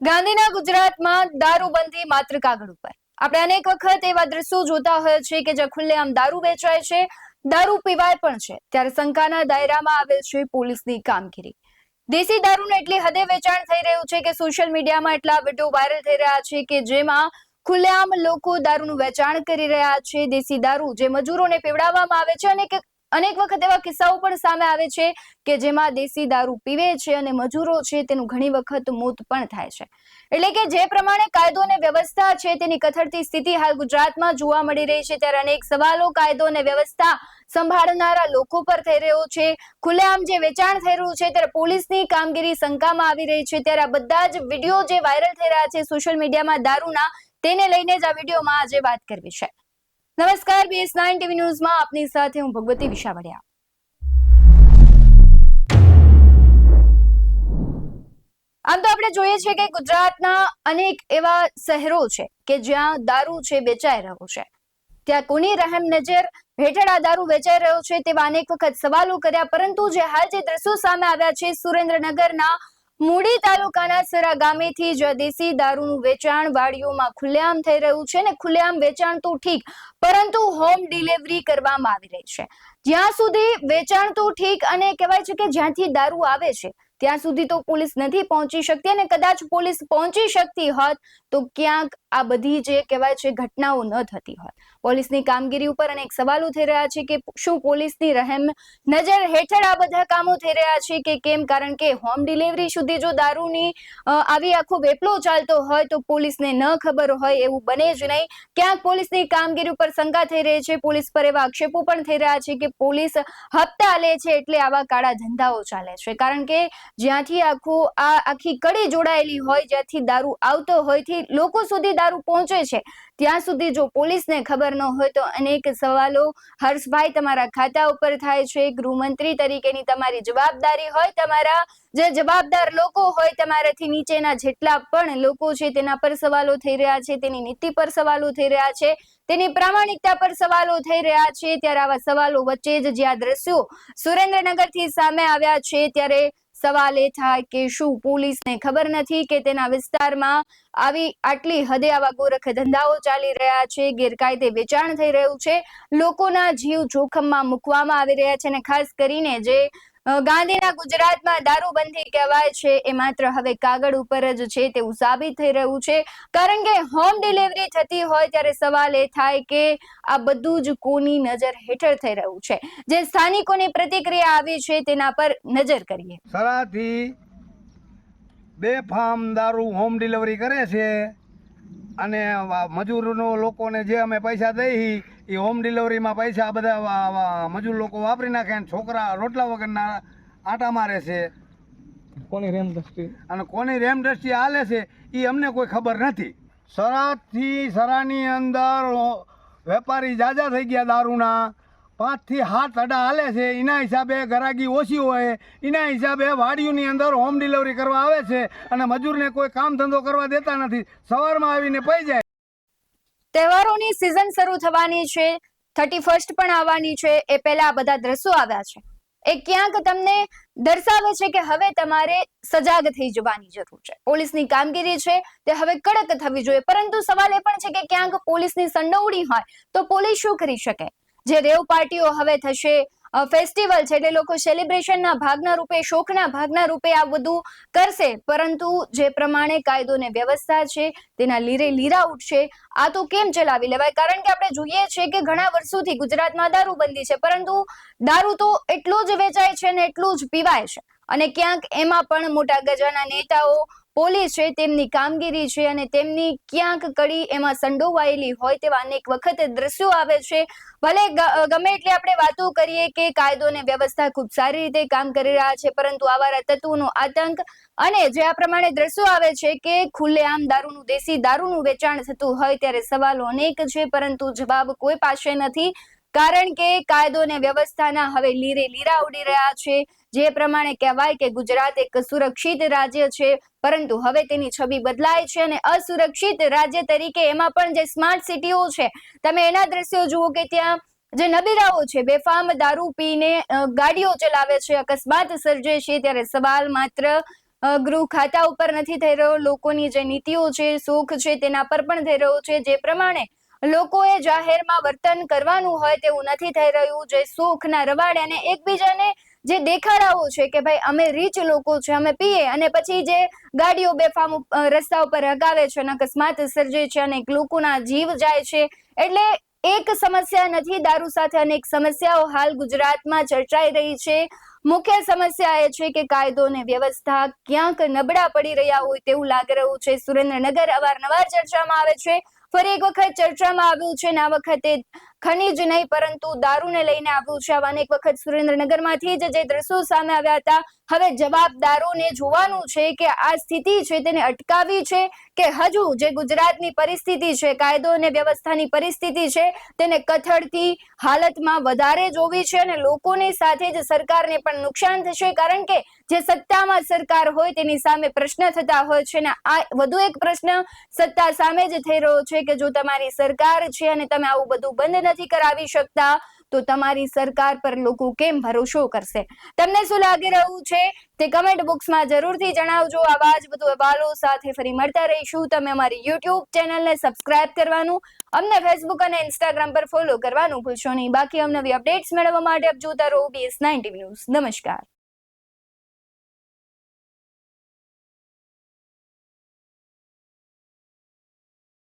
ગાંધીના ગુજરાતમાં દારૂબંધી માત્ર કાગળ ઉપર. આપણે અનેક વખત એવા દ્રશ્યો જોતા હોય છે કે જ્યાં ખુલ્લેઆમ દારૂ વેચાય છે, દારૂ પીવાય પણ છે. ત્યારે શંકાના દાયરામાં આવે છે પોલીસની કામગીરી. દેશી દારૂનું એટલી હદે વેચાણ થઈ રહ્યું છે કે સોશિયલ મીડિયામાં એટલા વીડિયો વાયરલ થઈ રહ્યા છે કે જેમાં ખુલ્લેઆમ લોકો દારૂનું વેચાણ કરી રહ્યા છે, દેશી દારૂ જે મજૂરોને પીવડાવવામાં આવે છે અને અનેક વખત એવા કિસ્સાઓ પણ સામે આવે છે કે જેમાં દેશી દારૂ પીવે છે અને મજૂરો છે તેનું ઘણી વખત મોત પણ થાય છે. એટલે કે જે પ્રમાણે કાયદો અને વ્યવસ્થા છે તેની કથળતી સ્થિતિ હાલ ગુજરાતમાં જોવા મળી રહી છે, ત્યારે અનેક સવાલો કાયદો અને વ્યવસ્થા સંભાળનારા લોકો પર થઈ રહ્યો છે. ખુલ્લેઆમ જે વેચાણ થઈ રહ્યું છે ત્યારે પોલીસની કામગીરી શંકામાં આવી રહી છે. ત્યારે આ બધા જ વીડિયો જે વાયરલ થઈ રહ્યા છે સોશિયલ મીડિયામાં દારૂના, તેને લઈને જ આ વિડીયોમાં આજે વાત કરવી છે. નમસ્કાર બીએસ નાઇન ટીવી ન્યૂઝમાં આપની સાથે હું ભગવતી વિશાવડિયા. આમ તો આપણે જોઈએ છીએ કે ગુજરાતના અનેક એવા શહેરો છે કે જ્યાં દારૂ છે વેચાઈ રહ્યો છે. ત્યાં કોની રહેમ નજર હેઠળ આ દારૂ વેચાઈ રહ્યો છે તેવા અનેક વખત સવાલો કર્યા, પરંતુ જે હાલ જે દ્રશ્યો સામે આવ્યા છે, સુરેન્દ્રનગરના મૂડી તાલુકાના સરા ગામેથી જ દેશી દારૂનું વેચાણ વાડીઓમાં ખુલ્લેઆમ થઈ રહ્યું છે ને ખુલ્લેઆમ વેચાણ તો ઠીક, પરંતુ હોમ ડિલિવરી કરવામાં આવી રહી છે. જ્યાં સુધી વેચાણ તો ઠીક અને કહેવાય છે કે જ્યાંથી દારૂ આવે છે, ત્યાં સુધી તો પોલીસ નથી પહોંચી શકતી અને કદાચ પોલીસ પહોંચી શકતી હોત તો ક્યાંક આ બધી જે કહેવાય છે ઘટનાઓ ન થતી હોત. પોલીસની કામગીરી ઉપર અનેક સવાલો થઈ રહ્યા છે કે શું પોલીસની રહેમ નજર હેઠળ આ બધા કામો થઈ રહ્યા છે કે કેમ? કારણ કે હોમ ડિલિવરી સુધી જો દારૂની આવી આખો વેપલો ચાલતો હોય તો પોલીસને ન ખબર હોય એવું બને જ નહીં. ક્યાંક પોલીસની કામગીરી ઉપર શંકા થઈ રહી છે. પોલીસ પર એવા આક્ષેપો પણ થઈ રહ્યા છે કે પોલીસ હપ્તા લે છે એટલે આવા કાળા ધંધાઓ ચાલે છે. કારણ કે જ્યાંથી આખું, આ આખી કડી જોડાયેલી હોય, જ્યાંથી દારૂ આવતો હોય, થી લોકો સુધી દારૂ પહોંચે છે. ત્યાં સુધી જો પોલીસને ખબર ન હોય તો અનેક સવાલો હર્ષભાઈ તમારા ખાતા ઉપર થાય છે. ગૃહમંત્રી તરીકેની તમારી જવાબદારી હોય, તમારા જે જવાબદાર લોકો હોય તમારાથી નીચેના જેટલા પણ લોકો છે તેના પર સવાલો થઈ રહ્યા છે, તેની નીતિ પર સવાલો થઈ રહ્યા છે, તેની પ્રામાણિકતા પર સવાલો થઈ રહ્યા છે. ત્યારે આવા સવાલો વચ્ચે જ જે આ દ્રશ્યો સુરેન્દ્રનગરથી સામે આવ્યા છે, ત્યારે સવાલ એ થાય કે શું પોલીસને ખબર નથી કે તેના વિસ્તારમાં આવી આટલી હદે આવા ગોરખ ધંધાઓ ચાલી રહ્યા છે, ગેરકાયદે વેચાણ થઈ રહ્યું છે. લોકોના જીવ જોખમમાં મૂકવામાં આવી રહ્યા છે અને ખાસ કરીને જે ગાંધીના ગુજરાતમાં દારૂબંધી કહેવાય છે. એ માત્ર હવે કાગળ ઉપર જ છે તેવું સાબિત થઈ રહ્યું છે. કારણ કે હોમ ડિલિવરી થતી હોય ત્યારે સવાલ એ થાય કે આ બધું જ કોની નજર હેઠળ થઈ રહ્યું છે. જે સ્થાનિકોની પ્રતિક્રિયા આવી છે તેના પર નજર કરીએ. સરાથી બે ફાર્મ દારૂ હોમ ડિલિવરી કરે છે અને મજૂરનો લોકોને જે અમે પૈસા દઈ એ હોમ ડિલિવરીમાં પૈસા બધા મજૂર લોકો વાપરી નાખે અને છોકરા રોટલા વગરના આટા મારે છે. કોની રેમ દ્રષ્ટિ અને કોની રેમ દ્રષ્ટિ હાલે છે એ અમને કોઈ ખબર નથી. સરાથી સરાની અંદર વેપારી જાજા થઈ ગયા દારૂના. પાંચથી હાથ અડા હાલે છે એના હિસાબે ગરાગી ઓછી હોય એના હિસાબે વાડીઓની અંદર હોમ ડિલિવરી કરવા આવે છે અને મજૂરને કોઈ કામ ધંધો કરવા દેતા નથી. સવારમાં આવીને પઈ જાય. તહેવારોની સિઝન શરૂ થવાની છે થર્ટી ફર્સ્ટ પણ આવવાની છે, એ પહેલા આ બધા દ્રશ્યો આવ્યા છે. એ ક્યાંક તમને દર્શાવે છે કે હવે તમારે સજાગ થઈ જવાની જરૂર છે. પોલીસની કામગીરી છે, તે હવે કડક થવી જોઈએ. પરંતુ સવાલ એ પણ છે કે ક્યાંક પોલીસની સંડોવણી હોય તો પોલીસ શું કરી શકે? જે રેવ પાર્ટીઓ હવે થશે ફેસ્ટિવલ છે એટલે લોકો સેલિબ્રેશનના ભાગના રૂપે શોખના ભાગના રૂપે આ બધું કરશે. પરંતુ જે પ્રમાણે કાયદો ને વ્યવસ્થા છે, તેના લીરે લીરા ઉઠશે, આ તો કેમ ચલાવી લેવાય? કારણ કે આપણે જોઈએ છીએ કે ઘણા વર્ષોથી ગુજરાતમાં દારૂબંધી છે, પરંતુ દારૂ તો એટલો જ વેચાય છે ને એટલું જ પીવાય છે. અને ક્યાંક એમાં પણ મોટા ગજાના નેતાઓ પોલીસ છે, તેમની કામગીરી છે અને તેમની ક્યાંક કડી એમાં સંડોવાયેલી હોય તેવા અનેક વખત દ્રશ્યો આવે છે. ભલે ગમે એટલે આપણે વાતો કરીએ કે કાયદો અને વ્યવસ્થા ખૂબ સારી રીતે કામ કરી રહ્યા છે, પરંતુ આવારા તત્વોનો આતંક અને જે આ પ્રમાણે દ્રશ્યો આવે છે કે ખુલ્લેઆમ દારૂનું, દેશી દારૂનું વેચાણ થતું હોય ત્યારે સવાલો અનેક છે, પરંતુ જવાબ કોઈ પાસે નથી. કારણ કે કાયદો અને વ્યવસ્થાના હવે લીરે લીરા ઉડી રહ્યા છે. જે પ્રમાણે કહેવાય કે ગુજરાત એક સુરક્ષિત રાજ્ય છે, પરંતુ હવે તેની છબી બદલાય છે અને અસુરક્ષિત રાજ્ય તરીકે એમાં પણ જે સ્માર્ટ સિટીઓ છે, તમે એના દ્રશ્યો જુઓ કે ત્યાં જે નબીરાઓ છે, બેફામ દારૂ પીને ગાડીઓ ચલાવે છે, અકસ્માત સર્જે છે, ત્યારે સવાલ માત્ર ગૃહ ખાતા ઉપર નથી થઈ રહ્યો. લોકોની જે નીતિઓ છે, સુખ છે તેના પર પણ થઈ રહ્યો છે. જે પ્રમાણે લોકોએ જાહેરમાં વર્તન કરવાનું હોય તેવું નથી થઈ રહ્યું. જે સુખના રવાડે અને એકબીજાને જે દેખાડાવો છે કે ભાઈ અમે રીચ લોકો છે, અમે પીએ અને પછી જે ગાડીઓ બેફામ રસ્તા ઉપર હગાવે છે અને અકસ્માત સર્જે છે અને લોકોના જીવ જાય છે. એટલે એક સમસ્યા નથી, દારૂ સાથે અનેક સમસ્યાઓ હાલ ગુજરાતમાં ચર્ચાઈ રહી છે. મુખ્ય સમસ્યા એ છે કે કાયદો અને વ્યવસ્થા ક્યાંક નબળા પડી રહ્યા હોય તેવું લાગી રહ્યું છે. સુરેન્દ્રનગર અવારનવાર ચર્ચામાં આવે છે. ફરી એક વખત ચર્ચામાં આવ્યું છે ને આ વખતે ખનીજ નહીં, પરંતુ દારૂને લઈને આવ્યું છે આવા અનેક વખત સુરેન્દ્રનગરમાંથી જ જે દ્રશ્યો સામે આવ્યા હતા. હવે જવાબદારોને જોવાનું છે કે આ સ્થિતિ છે તેને અટકાવી છે કે હજુ જે ગુજરાતની પરિસ્થિતિ છે, કાયદો અને વ્યવસ્થાની પરિસ્થિતિ છે તેને કથળતી હાલતમાં વધારે જોવી છે અને લોકોની સાથે જ સરકારને પણ નુકસાન થશે કારણ કે જે સત્તામાં સરકાર હોય તેની સામે પ્રશ્ન થતા હોય છે અને આ વધુ એક પ્રશ્ન સત્તા સામે જ થઈ રહ્યો છે કે જો તમારી સરકાર છે અને તમે આવું બધું બંધ નથી કરાવી શકતા, તો તમારી સરકાર પર લોકો કેમ ભરોસો કરશે? તમને શું લાગી રહ્યું છે? તે કમેન્ટ બોક્સમાં જરૂરથી જણાવજો. આવા જ બધું અહેવાલો સાથે ફરી મળતા રહીશું. તમે અમારી યુટ્યુબ ચેનલને સબસ્ક્રાઇબ કરવાનું, અમને ફેસબુક અને ઇન્સ્ટાગ્રામ પર ફોલો કરવાનું ભૂલશો નહીં. બાકી અમને અપડેટ્સ મેળવવા માટે આપ જોતા રહો બીએસ નાઇન્ટી ન્યૂઝ નમસ્કાર.